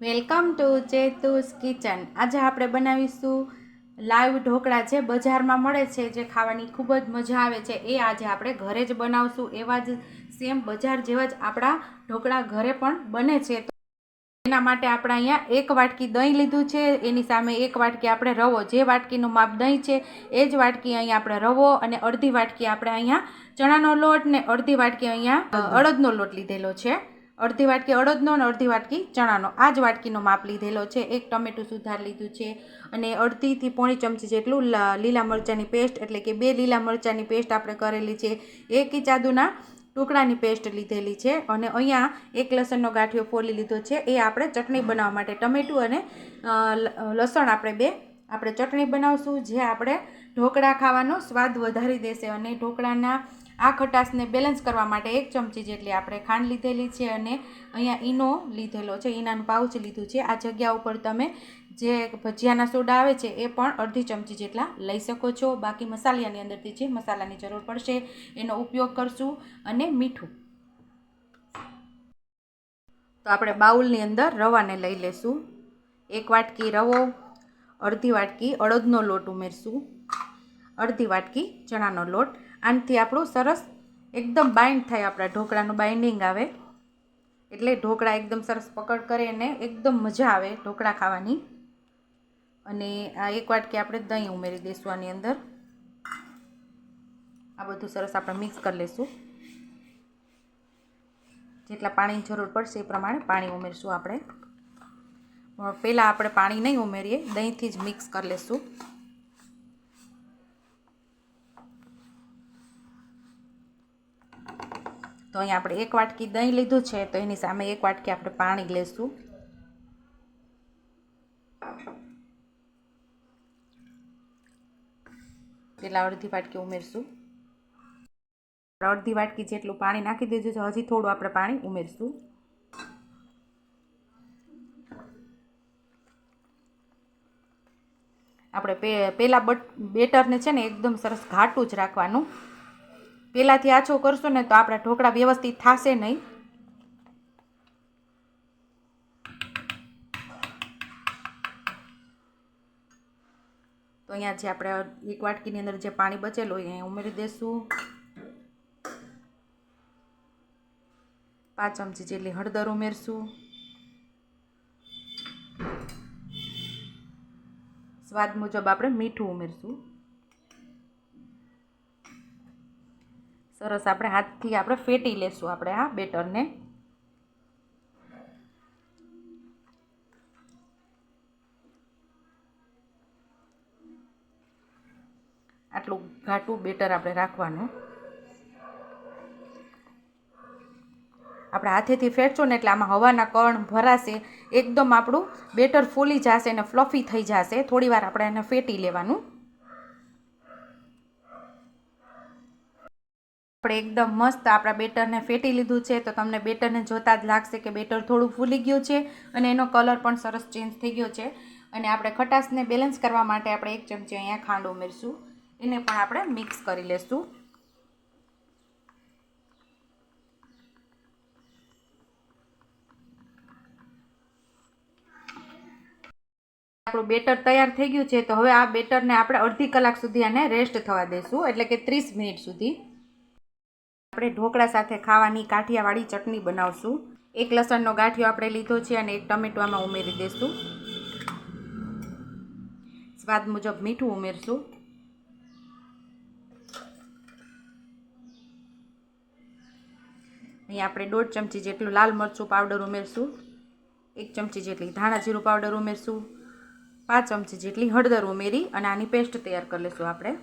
Welcome to ચેતુસ kitchen. આજે આપણે બનાવીશું લાઈવ ઢોકળા જે બજારમાં મળે છે, જે ખાવાની ખૂબ જ મજા આવે છે, એ આજે આપણે ઘરે જ બનાવશું. એવા જ સેમ બજાર જેવા જ આપણા ઢોકળા ઘરે પણ બને છે. એના માટે આપણે અહીંયા એક વાટકી દહીં લીધું છે, એની સામે એક વાટકી આપણે રવો. જે વાટકીનું માપ દહીં છે, એ જ વાટકી અહીંયા આપણે રવો અને અડધી વાટકી આપણે અહીંયા ચણાનો લોટ ને અડધી વાટકી અહીંયા અડદનો લોટ લીધેલો છે. અડધી વાટકી અડદનો અને અડધી વાટકી ચણાનો. આ જ વાટકીનો માપ લીધેલો છે. એક ટમેટું સુધાર લીધું છે અને અડધીથી પોણી ચમચી જેટલું લીલા મરચાંની પેસ્ટ એટલે કે બે લીલા મરચાંની પેસ્ટ આપણે કરેલી છે. એક ઇચાદુના ટુકડાની પેસ્ટ લીધેલી છે અને અહીંયા એક લસણનો ગાંઠિયો ફોલી લીધો છે. એ આપણે ચટણી બનાવવા માટે ટમેટું અને લસણ આપણે બે, આપણે ચટણી બનાવશું. જે આપણે ઢોકળા ખાવાનો સ્વાદ વધારી દેશે અને ઢોકળાના આ ખટાશને બેલેન્સ કરવા માટે એક ચમચી જેટલી આપણે ખાંડ લીધેલી છે અને અહીંયા ઈનો લીધેલો છે, ઈનાનું પાઉચ લીધું છે. આ જગ્યા ઉપર તમે જે ભજીયાના સોડા આવે છે એ પણ અડધી ચમચી જેટલા લઈ શકો છો. બાકી મસાલાની અંદરથી જે મસાલાની જરૂર પડશે એનો ઉપયોગ કરશું અને મીઠું. તો આપણે બાઉલની અંદર રવાને લઈ લેશું. એક વાટકી રવો, અડધી વાટકી અડદનો લોટ ઉમેરશું. અડધી વાટકી ચણાનો લોટ. આનાથી આપણું સરસ એકદમ બાઇન્ડ થાય, આપણા ઢોકળાનું બાઇન્ડિંગ આવે. એટલે ઢોકળા એકદમ સરસ પકડ કરે અને એકદમ મજા આવે ઢોકળા ખાવાની. અને આ એક વાટકી આપણે દહીં ઉમેરી દઈશું આની અંદર. આ બધું સરસ આપણે મિક્સ કરી લઈશું. જેટલા પાણીની જરૂર પડશે એ પ્રમાણે પાણી ઉમેરશું આપણે. પહેલાં આપણે પાણી નહીં ઉમેરીએ, દહીંથી જ મિક્સ કરી લઈશું. તો અહીંયા આપણે એક વાટકી દહીં લીધું છે, તો એની સામે એક વાટકી આપણે પાણી લેશું. પેલા અડધી વાટકી ઉમેરશું. અડધી વાટકી જેટલું પાણી નાખી દેજો છે, હજી થોડું આપણે પાણી ઉમેરશું. આપણે પહેલાં બટ, બેટરને છે ને એકદમ સરસ ઘાટું જ રાખવાનું. પહેલાંથી આછો કરશો ને તો આપણા ઢોકળા વ્યવસ્થિત થશે નહીં. તો અહીંયા જે આપણે એક વાટકીની અંદર જે પાણી બચેલું હોય એ ઉમેરી દઈશું પાંચ ચમચી જેટલી હળદર ઉમેરશું. સ્વાદ મુજબ આપણે મીઠું ઉમેરશું. સરસ, આપણે હાથથી આપણે ફેટી લેશું આપણે આ બેટરને. આટલું ઘાટું બેટર આપણે રાખવાનું. આપણે હાથેથી ફેરશો ને એટલે આમાં હવાના કણ ભરાશે, એકદમ આપણું બેટર ફૂલી જશે અને ફ્લફી થઈ જશે. થોડીવાર આપણે એને ફેટી લેવાનું. આપણે એકદમ મસ્ત આપણા બેટરને ફેટી લીધું છે, તો તમને બેટરને જોતાં જ લાગશે કે બેટર થોડું ફૂલી ગયું છે અને એનો કલર પણ સરસ ચેન્જ થઈ ગયો છે. અને આપણે ખટાશને બેલેન્સ કરવા માટે આપણે એક ચમચી અહીંયા ખાંડ ઉમેરશું. એને પણ આપણે મિક્સ કરી લેશું. આપણું બેટર તૈયાર થઈ ગયું છે, તો હવે આ બેટરને આપણે અડધી કલાક સુધી આને રેસ્ટ થવા દઈશું એટલે કે ત્રીસ મિનિટ સુધી. આપણે ઢોકળા સાથે ખાવાની કાઠિયાવાડી ચટણી બનાવશું. એક લસણનો ગાંઠિયો આપણે લીધો છે અને એક ટમેટું આમાં ઉમેરી દઈશું સ્વાદ મુજબ મીઠું ઉમેરશું. અહીં આપણે દોઢ ચમચી જેટલું લાલ મરચું પાવડર ઉમેરશું. એક ચમચી જેટલી ધાણા જીરું પાવડર ઉમેરશું. પાંચ ચમચી જેટલી હળદર ઉમેરી અને આની પેસ્ટ તૈયાર કરી લઈશું આપણે.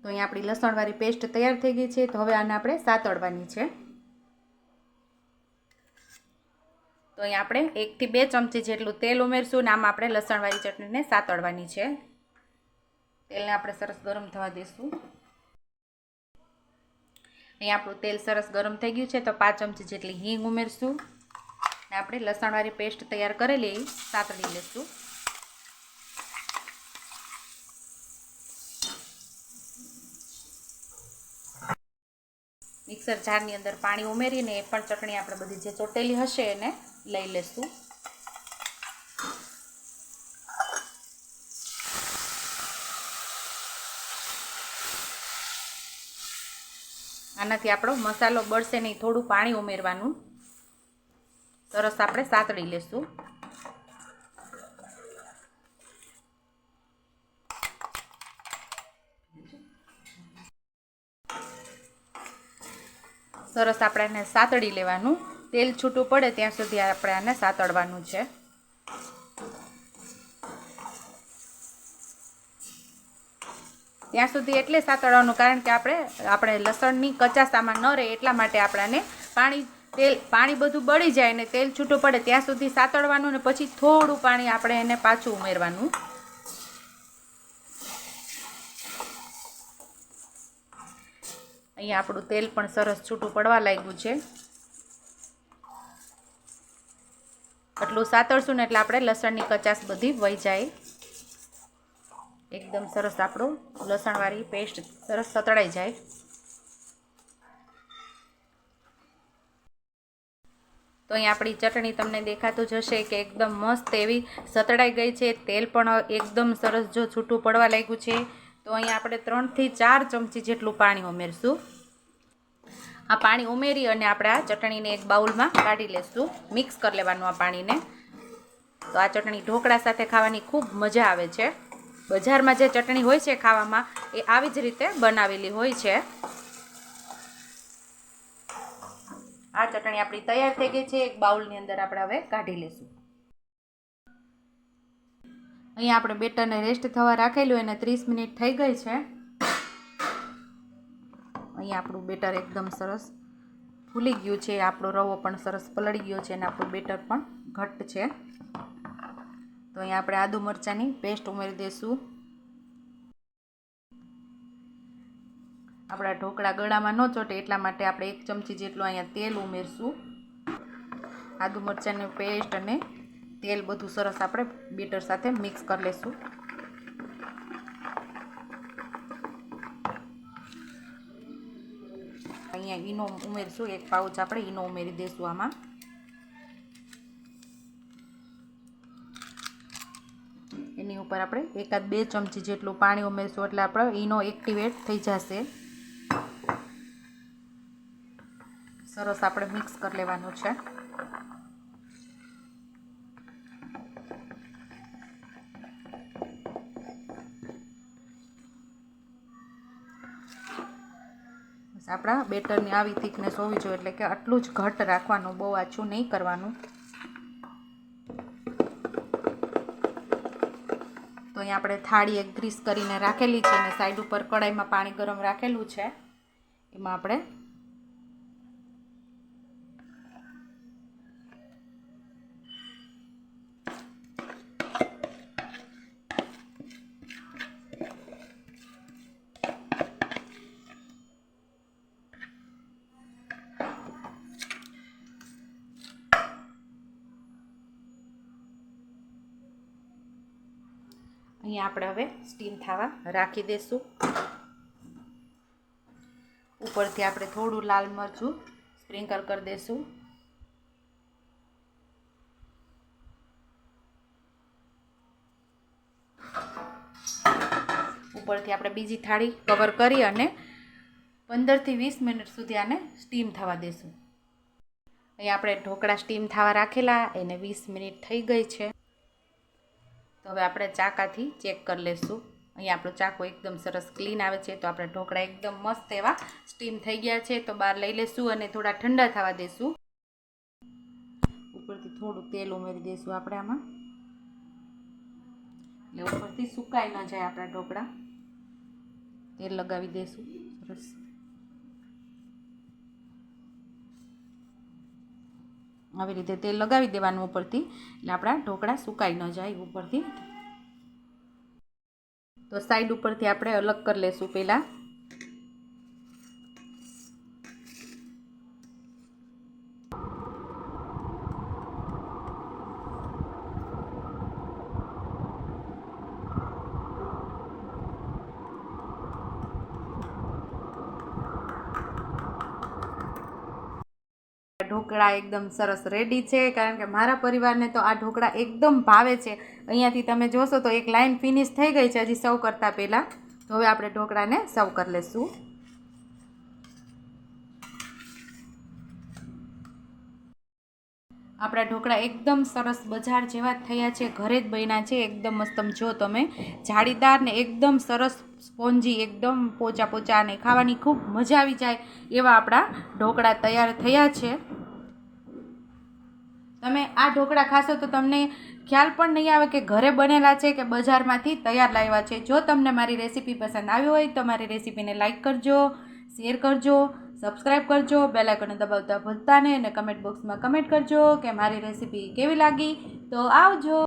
તો અહીંયા આપણી લસણવાળી પેસ્ટ તૈયાર થઈ ગઈ છે. તો હવે આને આપણે સાતળવાની છે. તો અહીંયા આપણે એકથી બે ચમચી જેટલું તેલ ઉમેરશું અને આમાં આપણે લસણવાળી ચટણીને સાતળવાની છે. તેલને આપણે સરસ ગરમ થવા દઈશું અહીંયા આપણું તેલ સરસ ગરમ થઈ ગયું છે તો પાંચ ચમચી જેટલી હિંગ ઉમેરશું. અને આપણે લસણવાળી પેસ્ટ તૈયાર કરેલી સાતળી લઈશું મિક્સર જારની અંદર પાણી ઉમેરીને એ પણ ચટણી આપણે બધી જે ચોટેલી હશે એને લઈ લેશું. આનાથી આપણો મસાલો બળશે નહીં, થોડું પાણી ઉમેરવાનું. સરસ આપણે સાતળી લેશું. સરસ આપણે એને સાતળી લેવાનું. તેલ છૂટું પડે ત્યાં સુધી આપણે આને સાતળવાનું છે. ત્યાં સુધી એટલે સાતળવાનું, કારણ કે આપણે આપણે લસણની કચાસામાં ન રહે એટલા માટે આપણાને પાણી, તેલ, પાણી બધું બળી જાય ને તેલ છૂટું પડે ત્યાં સુધી સાતળવાનું ને પછી થોડું પાણી આપણે એને પાછું ઉમેરવાનું. અહીંયા આપણું તેલ પણ સરસ છૂટું પડવા લાગ્યું છે. એટલું સાતળશું ને એટલે આપણે લસણની કચાસ બધી વહી જાય. એકદમ સરસ આપણું લસણવાળી પેસ્ટ સરસ સતળાઈ જાય. તો અહીં આપણી ચટણી તમને દેખાતું જ હશે કે એકદમ મસ્ત એવી સતળાઈ ગઈ છે. તેલ પણ એકદમ સરસ જો છૂટું પડવા લાગ્યું છે. તો અહીંયા આપણે ત્રણથી ચાર ચમચી જેટલું પાણી ઉમેરશું. આ પાણી ઉમેરી અને આપણે આ ચટણીને એક બાઉલમાં કાઢી લેશું. મિક્સ કરી લેવાનું આ પાણીને. તો આ ચટણી ઢોકળા સાથે ખાવાની ખૂબ મજા આવે છે. બજારમાં જે ચટણી હોય છે ખાવામાં, એ આવી જ રીતે બનાવેલી હોય છે. આ ચટણી આપણી તૈયાર થઈ ગઈ છે. એક બાઉલની અંદર આપણે હવે કાઢી લેશું. અહીંયા આપણે બેટરને રેસ્ટ થવા રાખેલું, એને ત્રીસ મિનિટ થઈ ગઈ છે. અહીંયા આપણું બેટર એકદમ સરસ ફૂલી ગયું છે, આપણો રવો પણ સરસ પલળી ગયો છે અને આપણું બેટર પણ ઘટ્ટ છે. તો અહીંયા આપણે આદુ મરચાંની પેસ્ટ ઉમેરી દઈશું આપણા ઢોકળા ગળામાં ન ચોટે એટલા માટે આપણે એક ચમચી જેટલું અહીંયા તેલ ઉમેરશું. આદુ મરચાંની પેસ્ટ અને તેલ બધું સરસ આપણે બેટર સાથે મિક્સ કરી લઈશું અહીંયા ઈનો ઉમેરશું, એક પાઉચ આપણે ઈનો ઉમેરી દઈશું આમાં. એની ઉપર આપણે એકાદ બે ચમચી જેટલું પાણી ઉમેરશું, એટલે આપણો ઈનો એક્ટિવેટ થઈ જશે. સરસ આપણે મિક્સ કરી લેવાનું છે. આપણા બેટરની આવી થિકનેસ હોવી જોઈએ એટલે કે આટલું જ ઘટ રાખવાનું, બહુ આછું નહીં કરવાનું. તો અહીંયા આપણે થાળી એક ગ્રીસ કરીને રાખેલી છે અને સાઈડ ઉપર કડાઈમાં પાણી ગરમ રાખેલું છે. એમાં આપણે અહીંયા આપણે હવે સ્ટીમ થવા રાખી દઈશું ઉપરથી આપણે થોડું લાલ મરચું સ્પ્રિંકલ કરી દઈશું ઉપરથી આપણે બીજી થાળી કવર કરી અને પંદરથી વીસ મિનિટ સુધી આને સ્ટીમ થવા દઈશું અહીંયા આપણે ઢોકળા સ્ટીમ થવા રાખેલા, એને વીસ મિનિટ થઈ ગઈ છે. હવે આપણે ચાકાથી ચેક કરી લઈશું અહીંયા આપણો ચાકો એકદમ સરસ ક્લીન આવે છે, તો આપણે ઢોકળા એકદમ મસ્ત એવા સ્ટીમ થઈ ગયા છે, તો બહાર લઈ લઈશું અને થોડા ઠંડા થવા દઈશું ઉપરથી થોડું તેલ ઉમેરી દઈશું આપણે આમાં. એટલે ઉપરથી સુકાઈ ન જાય આપણા ઢોકળા. તેલ લગાવી દઈશું સરસ. આવી રીતે તેલ લગાવી દેવાનું ઉપરથી. એટલે આપણા ઢોકળા સુકાઈ ન જાય ઉપરથી. તો સાઈડ ઉપરથી આપણે અલગ કરી લેશું પહેલાં. ઢોકળા એકદમ સરસ રેડી છે. કારણ કે મારા પરિવારને તો આ ઢોકળા એકદમ ભાવે છે. અહીંયાથી તમે જોશો તો એક લાઈન ફિનિશ થઈ ગઈ છે હજી સૌ કરતાં પહેલાં. તો હવે આપણે ઢોકળાને સર્વ કરી લઈશું આપણા ઢોકળા એકદમ સરસ બજાર જેવા થયા છે. ઘરે જ બન્યા છે. એકદમ મસ્ત જો તમે જાળીદાર ને એકદમ સરસ સ્પોન્જી, એકદમ પોચા પોચા અને ખાવાની ખૂબ મજા આવી જાય એવા આપણા ઢોકળા તૈયાર થયા છે. તમે આ ઢોકળા ખાશો તો તમને ખ્યાલ પણ નહીં આવે કે ઘરે બનેલા છે કે બજારમાંથી તૈયાર લાવ્યા છે. જો તમને મારી રેસીપી પસંદ આવી હોય તો મારી રેસીપીને લાઇક કરજો, શેર કરજો સબસ્ક્રાઈબ કરજો, બેલ આઇકન દબાવતા ભૂલતા નહીં અને કમેન્ટ બોક્સમાં કમેન્ટ કરજો કે મારી રેસીપી કેવી લાગી. તો આવજો.